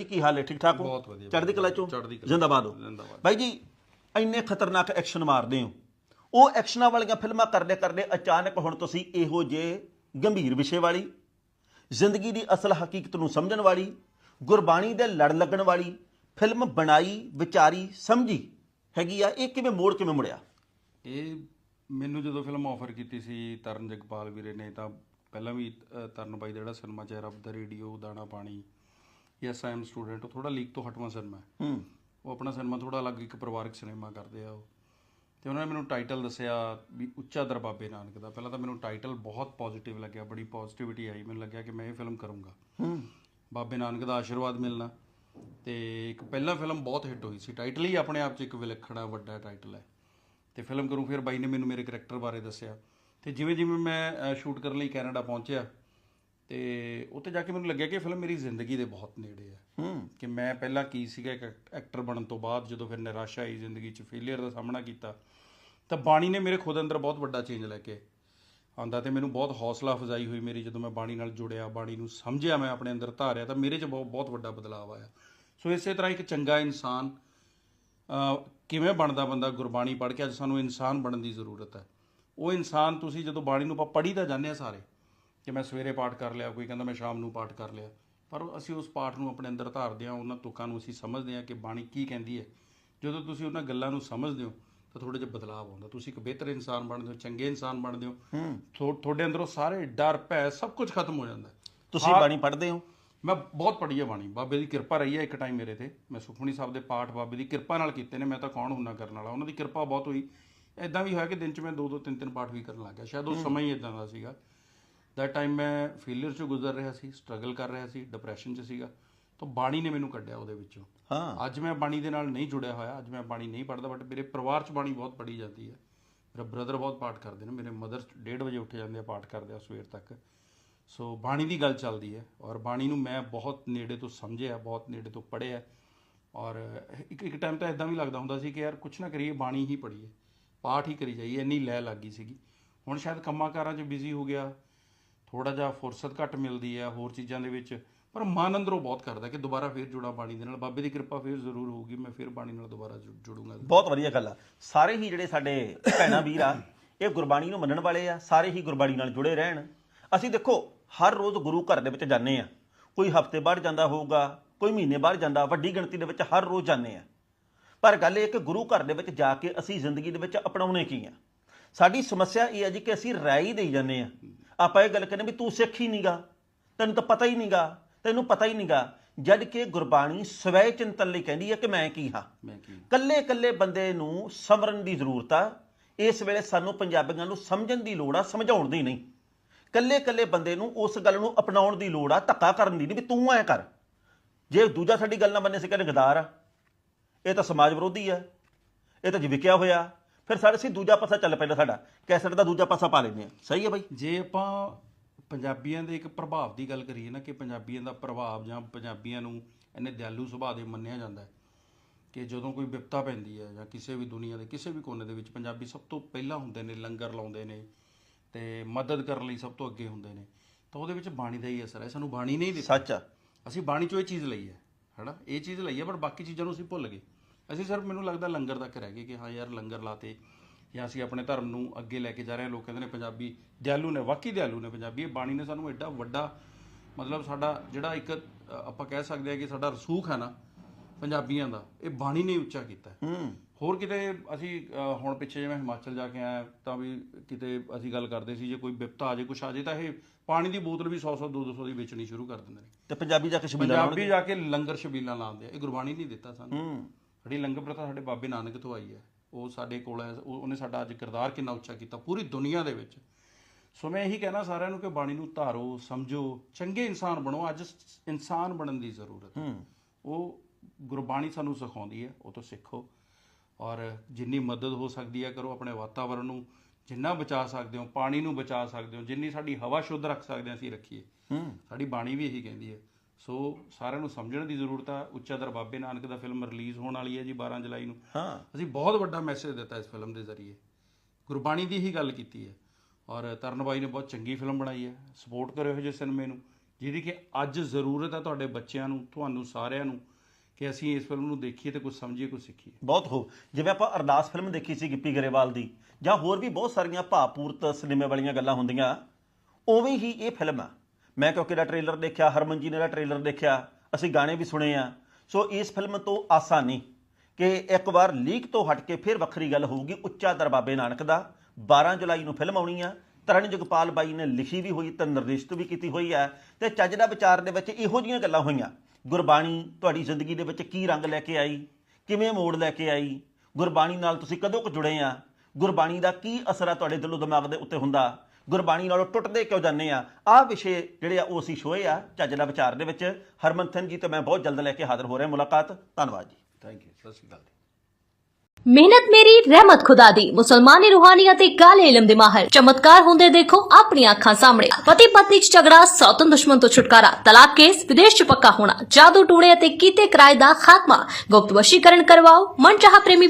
ਜੀ ਕੀ ਹਾਲ ਹੈ? ਠੀਕ ਠਾਕ ਹੋ? ਬਹੁਤ ਵਧੀਆ, ਚੜ੍ਹਦੀ ਕਲਾ ਚੋਂ? ਚੜ੍ਹਦੀ ਕਲਾ। ਜ਼ਿੰਦਾਬਾਦ ਹੋ। ਜ਼ਿੰਦਾਬਾਦ। ਬਾਈ ਜੀ ਇੰਨੇ ਖਤਰਨਾਕ ਐਕਸ਼ਨ ਮਾਰਦੇ ਹੋ। ਉਹ ਐਕਸ਼ਨਾਂ ਵਾਲੀਆਂ ਫਿਲਮਾਂ ਕਰਦੇ ਕਰਦੇ ਅਚਾਨਕ ਹੁਣ ਤੁਸੀਂ ਇਹੋ ਜੇ ਗੰਭੀਰ ਵਿਸ਼ੇ ਵਾਲੀ ਜ਼ਿੰਦਗੀ ਦੀ ਅਸਲ ਹਕੀਕਤ ਨੂੰ ਸਮਝਣ ਵਾਲੀ ਗੁਰਬਾਣੀ ਦੇ ਲੜ ਲੱਗਣ ਵਾਲੀ ਫਿਲਮ ਬਣਾਈ ਵਿਚਾਰੀ ਸਮਝੀ ਹੈਗੀ ਆ ਇਹ ਕਿਵੇਂ ਮੋੜ ਕਿਵੇਂ ਮੁੜਿਆ? ਇਹ ਮੈਨੂੰ ਜਦੋਂ ਫਿਲਮ ਆਫਰ ਕੀਤੀ ਸੀ ਤਰਨ ਜਗਪਾਲ ਵੀਰੇ ਨੇ ਤਾਂ ਪਹਿਲਾਂ ਵੀ ਅ, ਤਰਨ ਬਾਈ ਦਾ ਜਿਹੜਾ ਸਿਨੇਮਾ ਚ ਰੱਬ ਦਾ ਰੇਡੀਓ ਦਾਣਾ ਪਾਣੀ ਯੈਸ ਆਈ ਐਮ ਸਟੂਡੈਂਟ ਉਹ ਥੋੜਾ ਲੀਕ ਤੋਂ ਹਟਵਾ ਸਿਨੇਮਾ ਹੈ। ਹੂੰ ਉਹ ਆਪਣਾ ਸਿਨੇਮਾ ਥੋੜਾ ਅਲੱਗ ਇੱਕ ਪਰਿਵਾਰਕ ਸਿਨੇਮਾ ਕਰਦੇ ਆ ਉਹ। ਤੇ ਉਹਨਾਂ ਨੇ ਮੈਨੂੰ ਟਾਈਟਲ ਦੱਸਿਆ ਵੀ ਉੱਚਾ ਦਰ ਬਾਬੇ ਨਾਨਕ ਦਾ। ਪਹਿਲਾਂ ਤਾਂ ਮੈਨੂੰ ਟਾਈਟਲ ਬਹੁਤ ਪੋਜ਼ਿਟਿਵ ਲੱਗਿਆ ਬੜੀ ਪੋਜ਼ਿਟਿਵਿਟੀ ਆਈ। ਮੈਨੂੰ ਲੱਗਿਆ ਕਿ ਮੈਂ ਇਹ ਫਿਲਮ ਕਰੂੰਗਾ। ਹੂੰ। ਬਾਬੇ ਨਾਨਕ ਦਾ ਆਸ਼ੀਰਵਾਦ ਮਿਲਣਾ। ਤੇ ਇੱਕ ਪਹਿਲਾ ਫਿਲਮ ਬਹੁਤ ਹਿੱਟ ਹੋਈ ਸੀ। ਟਾਈਟਲ ਹੀ ਆਪਣੇ ਆਪ 'ਚ ਇੱਕ ਵਿਲੱਖਣਾ ਵੱਡਾ ਟਾਈਟਲ ਹੈ। ਤੇ ਫਿਲਮ ਕਰੂੰ ਫਿਰ ਬਾਈ ਨੇ ਮੈਨੂੰ ਮੇਰੇ ਕਰੈਕਟਰ ਬਾਰੇ ਦੱਸਿਆ। ਤੇ ਜਿਵੇਂ ਜਿਵੇਂ ਮੈਂ ਸ਼ੂਟ ਕਰਨ ਲਈ ਕੈਨੇਡਾ ਪਹੁੰਚਿਆ ਤੇ ਉੱਥੇ ਜਾ ਕੇ ਮੈਨੂੰ ਲੱਗਿਆ ਕਿ ਫਿਲਮ ਮੇਰੀ ਜ਼ਿੰਦਗੀ ਦੇ ਬਹੁਤ ਨੇੜੇ ਹੈ। ਕਿ ਮੈਂ ਪਹਿਲਾਂ ਕੀ ਸੀਗਾ ਇੱਕ ਐਕਟਰ ਬਣਨ ਤੋਂ ਬਾਅਦ ਜਦੋਂ ਫਿਰ ਨਿਰਾਸ਼ਾ ਆਈ ਜ਼ਿੰਦਗੀ 'ਚ ਫੇਲਿਅਰ ਦਾ ਸਾਹਮਣਾ ਕੀਤਾ ਤਾਂ ਬਾਣੀ ਨੇ ਮੇਰੇ ਖੁਦ ਅੰਦਰ ਬਹੁਤ ਵੱਡਾ ਚੇਂਜ ਲੈ ਕੇ ਆਂਦਾ ਤੇ ਮੈਨੂੰ ਬਹੁਤ ਹੌਸਲਾ ਅਫਜ਼ਾਈ ਹੋਈ ਮੇਰੀ ਜਦੋਂ ਮੈਂ ਬਾਣੀ ਨਾਲ ਜੁੜਿਆ ਬਾਣੀ ਨੂੰ ਸਮਝਿਆ ਮੈਂ ਆਪਣੇ ਅੰਦਰ ਧਾਰਿਆ ਤਾਂ ਮੇਰੇ 'ਚ ਬਹੁਤ ਬਹੁਤ ਵੱਡਾ ਬਦਲਾਅ ਆਇਆ। ਸੋ ਇਸੇ ਤਰ੍ਹਾਂ ਇੱਕ ਚੰਗਾ ਇਨਸਾਨ ਕਿਵੇਂ ਬਣਦਾ ਬੰਦਾ ਗੁਰਬਾਣੀ ਪੜ੍ਹ ਕੇ ਅੱਜ ਸਾਨੂੰ ਇਨਸਾਨ ਬਣਨ ਦੀ ਜ਼ਰੂਰਤ ਹੈ। ਉਹ ਇਨਸਾਨ ਤੁਸੀਂ ਜਦੋਂ ਬਾਣੀ ਨੂੰ ਆਪਾਂ ਪੜ੍ਹੀ ਤਾਂ ਜਾਂਦੇ ਆ ਸਾਰੇ ਕਿ ਮੈਂ ਸਵੇਰੇ ਪਾਠ ਕਰ ਲਿਆ ਕੋਈ ਕਹਿੰਦਾ ਮੈਂ ਸ਼ਾਮ ਨੂੰ ਪਾਠ ਕਰ ਲਿਆ। ਪਰ ਅਸੀਂ ਉਸ ਪਾਠ ਨੂੰ ਆਪਣੇ ਅੰਦਰ ਧਾਰਦੇ ਹਾਂ ਉਹਨਾਂ ਤੁਕਾਂ ਨੂੰ ਅਸੀਂ ਸਮਝਦੇ ਹਾਂ ਕਿ ਬਾਣੀ ਕੀ ਕਹਿੰਦੀ ਹੈ। ਜਦੋਂ ਤੁਸੀਂ ਉਹਨਾਂ ਗੱਲਾਂ ਨੂੰ ਸਮਝਦੇ ਹੋ ਤਾਂ ਥੋੜਾ ਜਿਹਾ ਬਦਲਾਅ ਆਉਂਦਾ। ਤੁਸੀਂ ਇੱਕ ਬਿਹਤਰ ਇਨਸਾਨ ਬਣਦੇ ਹੋ ਚੰਗੇ ਇਨਸਾਨ ਬਣਦੇ ਹੋ। ਤੁਹਾਡੇ ਅੰਦਰੋਂ ਸਾਰੇ ਡਰ ਭੈ ਸਭ ਕੁਝ ਖਤਮ ਹੋ ਜਾਂਦਾ। ਤੁਸੀਂ ਬਾਣੀ ਪੜ੍ਹਦੇ ਹੋ? ਮੈਂ ਬਹੁਤ ਪੜ੍ਹੀ ਹੈ ਬਾਣੀ। ਬਾਬੇ ਦੀ ਕਿਰਪਾ ਰਹੀ ਹੈ ਇੱਕ ਟਾਈਮ ਮੇਰੇ ਤੇ। ਮੈਂ ਸੁਖਮਨੀ ਸਾਹਿਬ ਦੇ ਪਾਠ ਬਾਬੇ ਦੀ ਕਿਰਪਾ ਨਾਲ ਕੀਤੇ ਨੇ। ਮੈਂ ਤਾਂ ਕੌਣ ਹੁੰਨਾ ਕਰਨ ਵਾਲਾ? ਉਹਨਾਂ ਦੀ ਕਿਰਪਾ ਬਹੁਤ ਹੋਈ। ਐਦਾਂ ਵੀ ਹੋਇਆ ਕਿ ਦਿਨ 'ਚ ਮੈਂ ਦੋ ਦੋ ਤਿੰਨ ਤਿੰਨ ਪਾਠ ਵੀ ਕਰਨ ਲੱਗ ਗਿਆ। ਸ਼ਾਇਦ ਉਹ ਸਮਾਂ ਹੀ ਇਦਾਂ ਦਾ ਸੀਗਾ। ਦੈਟ ਟਾਈਮ ਮੈਂ ਫੇਲਿਅਰ 'ਚੋਂ ਗੁਜ਼ਰ ਰਿਹਾ ਸੀ ਸਟਰਗਲ ਕਰ ਰਿਹਾ ਸੀ ਡਿਪਰੈਸ਼ਨ 'ਚ ਸੀਗਾ। ਤਾਂ ਬਾਣੀ ਨੇ ਮੈਨੂੰ ਕੱਢਿਆ ਉਹਦੇ ਵਿੱਚੋਂ। ਹਾਂ। ਅੱਜ ਮੈਂ ਬਾਣੀ ਦੇ ਨਾਲ ਨਹੀਂ ਜੁੜਿਆ ਹੋਇਆ ਅੱਜ ਮੈਂ ਬਾਣੀ ਨਹੀਂ ਪੜ੍ਹਦਾ ਬਟ ਮੇਰੇ ਪਰਿਵਾਰ 'ਚ ਬਾਣੀ ਬਹੁਤ ਪੜ੍ਹੀ ਜਾਂਦੀ ਹੈ। ਮੇਰਾ ਬ੍ਰਦਰ ਬਹੁਤ ਪਾਠ ਕਰਦੇ ਨੇ ਮੇਰੇ ਮਦਰ 1:30 ਵਜੇ ਉੱਠ ਜਾਂਦੇ ਆ ਪਾਠ ਕਰਦੇ ਆ ਸਵੇਰ ਤੱਕ। ਸੋ ਬਾਣੀ ਦੀ ਗੱਲ ਚੱਲਦੀ ਹੈ ਔਰ ਬਾਣੀ ਨੂੰ ਮੈਂ ਬਹੁਤ ਨੇੜੇ ਤੋਂ ਸਮਝਿਆ ਬਹੁਤ ਨੇੜੇ ਤੋਂ ਪੜ੍ਹਿਆ। ਔਰ ਇੱਕ ਇੱਕ ਟਾਈਮ ਤਾਂ ਇਦਾਂ ਵੀ ਲੱਗਦਾ ਹੁੰਦਾ ਸੀ ਕਿ ਯਾਰ ਕੁਛ ਨਾ ਕਰੀਏ ਬਾਣੀ ਹੀ ਪੜ੍ਹੀਏ। ਪਾਠ ਹੀ ਕਰੀ ਜਾਈਏ ਇੰਨੀ ਲੈ ਲੱਗ ਗਈ ਸੀਗੀ। ਹੁਣ ਸ਼ਾਇਦ ਕੰਮਾਂ ਕਾਰਾਂ 'ਚ ਬਿਜ਼ੀ ਹੋ ਗਿਆ ਥੋੜਾ ਜਿਹਾ ਫੁਰਸਤ ਘੱਟ ਮਿਲਦੀ ਹੈ ਹੋਰ ਚੀਜ਼ਾਂ ਦੇ ਵਿੱਚ, ਪਰ ਮਨ ਅੰਦਰੋਂ ਬਹੁਤ ਕਰਦਾ ਕਿ ਦੁਬਾਰਾ ਫੇਰ ਜੁੜਾਂ ਬਾਣੀ ਦੇ ਨਾਲ। ਬਾਬੇ ਦੀ ਕਿਰਪਾ ਫੇਰ ਜ਼ਰੂਰ ਹੋਊਗੀ, ਮੈਂ ਫੇਰ ਬਾਣੀ ਨਾਲ ਦੁਬਾਰਾ ਜੁ- ਜੁੜੂੰਗਾ। ਬਹੁਤ ਵਧੀਆ ਗੱਲ ਆ। ਸਾਰੇ ਹੀ ਜਿਹੜੇ ਸਾਡੇ ਭੈਣਾਂ ਵੀਰ ਆ, ਇਹ ਗੁਰਬਾਣੀ ਨੂੰ ਮੰਨਣ ਵਾਲੇ ਆ, ਸਾਰੇ ਹੀ ਗੁਰਬਾਣੀ ਨਾਲ ਜੁੜੇ ਰਹਿਣ। ਅਸੀਂ ਦੇਖੋ, ਹਰ ਰੋਜ਼ ਗੁਰੂ ਘਰ ਦੇ ਵਿੱਚ ਜਾਂਦੇ ਆ। ਕੋਈ ਹਫ਼ਤੇ ਬਾਅਦ ਜਾਂਦਾ ਹੋਊਗਾ, ਕੋਈ ਮਹੀਨੇ ਬਾਅਦ ਜਾਂਦਾ, ਵੱਡੀ ਗਿਣਤੀ ਦੇ ਵਿੱਚ ਹਰ ਰੋਜ਼ ਜਾਂਦੇ ਆ। ਪਰ ਗੱਲ ਇਹ ਕਿ ਗੁਰੂ ਘਰ ਦੇ ਵਿੱਚ ਜਾ ਕੇ ਅਸੀਂ ਜ਼ਿੰਦਗੀ ਦੇ ਵਿੱਚ ਅਪਣਾਉਣੇ ਕੀ ਆ? ਸਾਡੀ ਸਮੱਸਿਆ ਇਹ ਹੈ ਜੀ ਕਿ ਅਸੀਂ ਰਾਏ ਹੀ ਦੇਈ ਜਾਂਦੇ ਆ। ਆਪਾਂ ਇਹ ਗੱਲ ਕਹਿੰਦੇ ਵੀ ਤੂੰ ਸਿੱਖ ਹੀ ਨਹੀਂਗਾ ਤੈਨੂੰ ਤਾਂ ਪਤਾ ਹੀ ਨਹੀਂਗਾ ਤੈਨੂੰ ਪਤਾ ਹੀ ਨਹੀਂਗਾ ਜਦ ਕਿ ਗੁਰਬਾਣੀ ਸਵੈ ਚਿੰਤਨ ਲਈ ਕਹਿੰਦੀ ਹੈ ਕਿ ਮੈਂ ਕੀ ਹਾਂ? ਕੱਲੇ ਕੱਲੇ ਬੰਦੇ ਨੂੰ ਸਮਰਨ ਦੀ ਜ਼ਰੂਰਤ ਆ। ਇਸ ਵੇਲੇ ਸਾਨੂੰ ਪੰਜਾਬੀਆਂ ਨੂੰ ਸਮਝਣ ਦੀ ਲੋੜ ਆ ਸਮਝਾਉਣ ਦੀ ਨਹੀਂ। ਕੱਲੇ ਕੱਲੇ ਬੰਦੇ ਨੂੰ ਉਸ ਗੱਲ ਨੂੰ ਅਪਣਾਉਣ ਦੀ ਲੋੜ ਆ ਧੱਕਾ ਕਰਨ ਦੀ ਨਹੀਂ ਵੀ ਤੂੰ ਐ ਕਰ। ਜੇ ਦੂਜਾ ਸਾਡੀ ਗੱਲ ਨਾ ਮੰਨੇ ਸੀ ਕਹਿੰਦੇ ਗਦਾਰ ਆ। ਇਹ ਤਾਂ ਸਮਾਜ ਵਿਰੋਧੀ ਆ। ਇਹ ਤਾਂ ਜਿਵਿਕਿਆ ਹੋਇਆ। ਫਿਰ ਸਾਡੇ ਸੀ ਦੂਜਾ ਪਾਸਾ ਚੱਲ ਪੈਂਦਾ ਸਾਡਾ। ਕੈਸਟ ਦਾ ਦੂਜਾ ਪਾਸਾ ਪਾ ਲੈਂਦੇ ਆ ਸਹੀ ਹੈ ਬਾਈ? ਜੇ ਆਪਾਂ ਪੰਜਾਬੀਆਂ ਦੇ ਇੱਕ ਪ੍ਰਭਾਵ ਦੀ ਗੱਲ ਕਰੀਏ ਨਾ ਕਿ ਪੰਜਾਬੀਆਂ ਦਾ ਪ੍ਰਭਾਵ ਜਾਂ ਪੰਜਾਬੀਆਂ ਨੂੰ ਇੰਨੇ ਦਿਆਲੂ ਸੁਭਾਅ ਦੇ ਮੰਨਿਆ ਜਾਂਦਾ ਹੈ ਕਿ ਜਦੋਂ ਕੋਈ ਵਿਪਤਾ ਪੈਂਦੀ ਹੈ ਜਾਂ ਕਿਸੇ ਵੀ ਦੁਨੀਆ ਦੇ ਕਿਸੇ ਵੀ ਕੋਨੇ ਦੇ ਵਿੱਚ ਪੰਜਾਬੀ ਸਭ ਤੋਂ ਪਹਿਲਾਂ ਹੁੰਦੇ ਨੇ ਲੰਗਰ ਲਾਉਂਦੇ ਨੇ ਤੇ ਮਦਦ ਕਰਨ ਲਈ ਸਭ ਤੋਂ ਅੱਗੇ ਹੁੰਦੇ ਨੇ ਤਾਂ ਉਹਦੇ ਵਿੱਚ ਬਾਣੀ ਦਾ ਹੀ ਅਸਰ ਹੈ। ਸਾਨੂੰ ਬਾਣੀ ਨਹੀਂ ਦਿੱਤੀ। ਸੱਚ ਆ। ਅਸੀਂ ਬਾਣੀ ਚੋਂ ਇਹ ਚੀਜ਼ ਲਈ ਹੈ ਹਨਾ? ਇਹ ਚੀਜ਼ ਲਈ ਹੈ ਪਰ ਬਾਕੀ ਚੀਜ਼ਾਂ ਨੂੰ ਅਸੀਂ ਭੁੱਲ ਗਏ। ਅਸੀਂ ਸਿਰਫ ਮੈਨੂੰ ਲੱਗਦਾ ਲੰਗਰ ਤੱਕ ਰਹਿ ਗਏ ਕਿ ਹਾਂ ਯਾਰ ਲੰਗਰ ਲਾਤੇ ਜਾਂ ਅਸੀਂ ਆਪਣੇ ਧਰਮ ਨੂੰ ਅੱਗੇ ਲੈ ਕੇ ਜਾ ਰਹੇ ਹਾਂ। ਲੋਕ ਕਹਿੰਦੇ ਨੇ ਪੰਜਾਬੀ ਦਿਆਲੂ ਨੇ ਵਾਕਈ ਦਿਆਲੂ ਨੇ ਪੰਜਾਬੀ। ਇਹ ਬਾਣੀ ਨੇ ਸਾਨੂੰ ਐਡਾ ਵੱਡਾ ਮਤਲਬ ਸਾਡਾ ਜਿਹੜਾ ਇੱਕ ਆਪਾਂ ਕਹਿ ਸਕਦੇ ਹਾਂ ਕਿ ਸਾਡਾ ਰਸੂਖ ਹੈ ਨਾ ਪੰਜਾਬੀਆਂ ਦਾ ਇਹ ਬਾਣੀ ਨੇ ਉੱਚਾ ਕੀਤਾ। ਹੋਰ ਕਿਤੇ ਅਸੀਂ ਹੁਣ ਪਿੱਛੇ ਜਿਵੇਂ ਹਿਮਾਚਲ ਜਾ ਕੇ ਆਇਆ ਤਾਂ ਵੀ ਕਿਤੇ ਅਸੀਂ ਗੱਲ ਕਰਦੇ ਸੀ ਜੇ ਕੋਈ ਵਿਪਤਾ ਆ ਜੇ ਕੁਛ ਆ ਜੇ ਤਾਂ ਇਹ ਪਾਣੀ ਦੀ ਬੋਤਲ ਵੀ 100 100 200 ਦੀ ਵੇਚਣੀ ਸ਼ੁਰੂ ਕਰ ਦਿੰਦੇ ਨੇ। ਤੇ ਪੰਜਾਬੀ ਜਾ ਕੇ ਸ਼ਬੀਲਾ ਪੰਜਾਬੀ ਜਾ ਕੇ ਲੰਗਰ ਛਬੀਲਾਂ ਲਾਉਂਦੇ ਆ। ਇਹ ਗੁਰਬਾਣੀ ਨਹੀਂ ਦਿੱਤਾ ਸਾਨੂੰ। ਸਾਡੀ ਲੰਗਰ ਪ੍ਰਥਾ ਸਾਡੇ ਬਾਬੇ ਨਾਨਕ ਤੋਂ ਆਈ ਹੈ ਉਹ ਸਾਡੇ ਕੋਲ ਹੈ ਉਹ- ਉਹਨੇ ਸਾਡਾ ਅੱਜ ਕਿਰਦਾਰ ਕਿੰਨਾ ਉੱਚਾ ਕੀਤਾ ਪੂਰੀ ਦੁਨੀਆ ਦੇ ਵਿੱਚ। ਸੋ ਮੈਂ ਇਹੀ ਕਹਿਣਾ ਸਾਰਿਆਂ ਨੂੰ ਕਿ ਬਾਣੀ ਨੂੰ ਧਾਰੋ ਸਮਝੋ ਚੰਗੇ ਇਨਸਾਨ ਬਣੋ ਅੱਜ ਇਨਸਾਨ ਬਣਨ ਦੀ ਜ਼ਰੂਰਤ ਹੈ। ਉਹ ਗੁਰਬਾਣੀ ਸਾਨੂੰ ਸਿਖਾਉਂਦੀ ਹੈ ਉਹ ਤੋਂ ਸਿੱਖੋ। ਔਰ ਜਿੰਨੀ ਮਦਦ ਹੋ ਸਕਦੀ ਹੈ ਕਰੋ ਆਪਣੇ ਵਾਤਾਵਰਣ ਨੂੰ ਜਿੰਨਾ ਬਚਾ ਸਕਦੇ ਹੋ ਪਾਣੀ ਨੂੰ ਬਚਾ ਸਕਦੇ ਹੋ ਜਿੰਨੀ ਸਾਡੀ ਹਵਾ ਸ਼ੁੱਧ ਰੱਖ ਸਕਦੇ ਹਾਂ ਅਸੀਂ ਰੱਖੀਏ। ਸਾਡੀ ਬਾਣੀ ਵੀ ਇਹੀ ਕਹਿੰਦੀ ਹੈ ਸੋ ਸਾਰਿਆਂ ਨੂੰ ਸਮਝਣ ਦੀ ਜ਼ਰੂਰਤ ਆ। ਉੱਚਾ ਦਰ ਬਾਬੇ ਨਾਨਕ ਦਾ ਫਿਲਮ ਰਿਲੀਜ਼ ਹੋਣ ਵਾਲੀ ਹੈ ਜੀ 12 ਜੁਲਾਈ ਨੂੰ। ਹਾਂ। ਅਸੀਂ ਬਹੁਤ ਵੱਡਾ ਮੈਸੇਜ ਦਿੱਤਾ ਇਸ ਫਿਲਮ ਦੇ ਜ਼ਰੀਏ। ਗੁਰਬਾਣੀ ਦੀ ਹੀ ਗੱਲ ਕੀਤੀ ਹੈ। ਔਰ ਤਰਨ ਬਾਈ ਨੇ ਬਹੁਤ ਚੰਗੀ ਫਿਲਮ ਬਣਾਈ ਹੈ। ਸਪੋਰਟ ਕਰਿਓ ਇਹੋ ਜਿਹੇ ਸਿਨੇਮੇ ਨੂੰ ਜਿਹਦੀ ਕਿ ਅੱਜ ਜ਼ਰੂਰਤ ਹੈ ਤੁਹਾਡੇ ਬੱਚਿਆਂ ਨੂੰ ਤੁਹਾਨੂੰ ਸਾਰਿਆਂ ਨੂੰ ਕਿ ਅਸੀਂ ਇਸ ਫਿਲਮ ਨੂੰ ਦੇਖੀਏ ਤੇ ਕੁਝ ਸਮਝੀਏ ਕੁਝ ਸਿੱਖੀਏ। ਬਹੁਤ ਹੋ। ਜਿਵੇਂ ਆਪਾਂ ਅਰਦਾਸ ਫਿਲਮ ਦੇਖੀ ਸੀ ਗਿੱਪੀ ਗਰੇਵਾਲ ਦੀ ਜਾਂ ਹੋਰ ਵੀ ਬਹੁਤ ਸਾਰੀਆਂ ਭਾਵਪੂਰਤ ਸਿਨੇਮੇ ਵਾਲੀਆਂ ਗੱਲਾਂ ਹੁੰਦੀਆਂ ਉਵੇਂ ਹੀ ਇਹ ਫਿਲਮ ਆ। ਮੈਂ ਕਿਉਂਕਿ ਇਹਦਾ ਟ੍ਰੇਲਰ ਦੇਖਿਆ ਹਰਮਨ ਜੀ ਨੇ ਇਹਦਾ ਟ੍ਰੇਲਰ ਦੇਖਿਆ, ਅਸੀਂ ਗਾਣੇ ਵੀ ਸੁਣੇ ਆ। ਸੋ ਇਸ ਫਿਲਮ ਤੋਂ ਆਸਾ ਨਹੀਂ ਕਿ ਇੱਕ ਵਾਰ ਲੀਕ ਤੋਂ ਹਟ ਕੇ ਫਿਰ ਵੱਖਰੀ ਗੱਲ ਹੋਊਗੀ ਉੱਚਾ ਦਰਬਾਬੇ ਨਾਨਕ ਦਾ। 12 ਜੁਲਾਈ ਨੂੰ ਫਿਲਮ ਆਉਣੀ ਆ। ਤਰਨ ਜਗਪਾਲ ਬਾਈ ਨੇ ਲਿਖੀ ਵੀ ਹੋਈ, ਤੇ ਨਿਰਦੇਸ਼ਿਤ ਵੀ ਕੀਤੀ ਹੋਈ ਹੈ ਤੇ ਚੱਜ ਦਾ ਵਿਚਾਰ ਦੇ ਵਿੱਚ ਇਹੋ ਜਿਹੀਆਂ ਗੱਲਾਂ ਹੋਈਆਂ। ਗੁਰਬਾਣੀ ਤੁਹਾਡੀ ਜ਼ਿੰਦਗੀ ਦੇ ਵਿੱਚ ਕੀ ਰੰਗ ਲੈ ਕੇ ਆਈ? ਕਿਵੇਂ ਮੋੜ ਲੈ ਕੇ ਆਈ? ਗੁਰਬਾਣੀ ਨਾਲ ਤੁਸੀਂ ਕਦੋਂ ਕੁ ਜੁੜੇ ਆ? ਗੁਰਬਾਣੀ ਦਾ ਕੀ ਅਸਰ ਆ ਤੁਹਾਡੇ ਦਿਲੋਂ ਦਿਮਾਗ ਦੇ ਉੱਤੇ ਹੁੰਦਾ? ਗੁਰਬਾਣੀ ਨਾਲੋਂ ਟੁੱਟਦੇ ਕਿਉਂ ਜਾਂਦੇ ਆ? ਆਹ ਵਿਸ਼ੇ ਜਿਹੜੇ ਆ ਉਹ ਅਸੀਂ ਛੋਏ ਆ ਚੱਜ ਦਾ ਵਿਚਾਰ ਦੇ ਵਿੱਚ। ਹਰਮਨਥਨ ਜੀ ਤੇ ਮੈਂ ਬਹੁਤ ਜਲਦ ਲੈ ਕੇ ਹਾਜ਼ਰ ਹੋ ਰਿਹਾ। ਮੁਲਾਕਾਤ ਧੰਨਵਾਦ ਜੀ। ਥੈਂਕ ਯੂ ਸਤਿ ਸ਼੍ਰੀ ਅਕਾਲ ਮਿਹਨਤ ਮੇਰੀ ਰਹਿਮਤ ਖੁਦਾ ਦੀ। ਮੁਸਲਮਾਨੀ ਰੂਹਾਨੀਅਤ ਤੇ ਕਾਲੇ ਇਲਮ ਦੇ ਮਾਹਰ। ਚਮਤਕਾਰ ਹੁੰਦੇ ਦੇਖੋ ਆਪਣੀਆਂ ਅੱਖਾਂ ਸਾਹਮਣੇ। ਪਤੀ ਪਤਨੀ ਚ ਝਗੜਾ ਸੌਤਨ ਦੁਸ਼ਮਣ ਤੋਂ ਛੁਟਕਾਰਾ। ਤਲਾਕ ਕੇਸ ਵਿਦੇਸ਼ ਚ ਪੱਕਾ ਹੋਣਾ। ਜਾਦੂ ਟੂਣੇ ਅਤੇ ਕੀਤੇ ਕਿਰਾਏ ਦਾ ਖਾਤਮਾ। ਗੁਪਤ ਵਸ਼ੀਕਰਨ ਕਰਵਾਓ। ਮਨ ਚਾਹ ਪ੍ਰੇਮ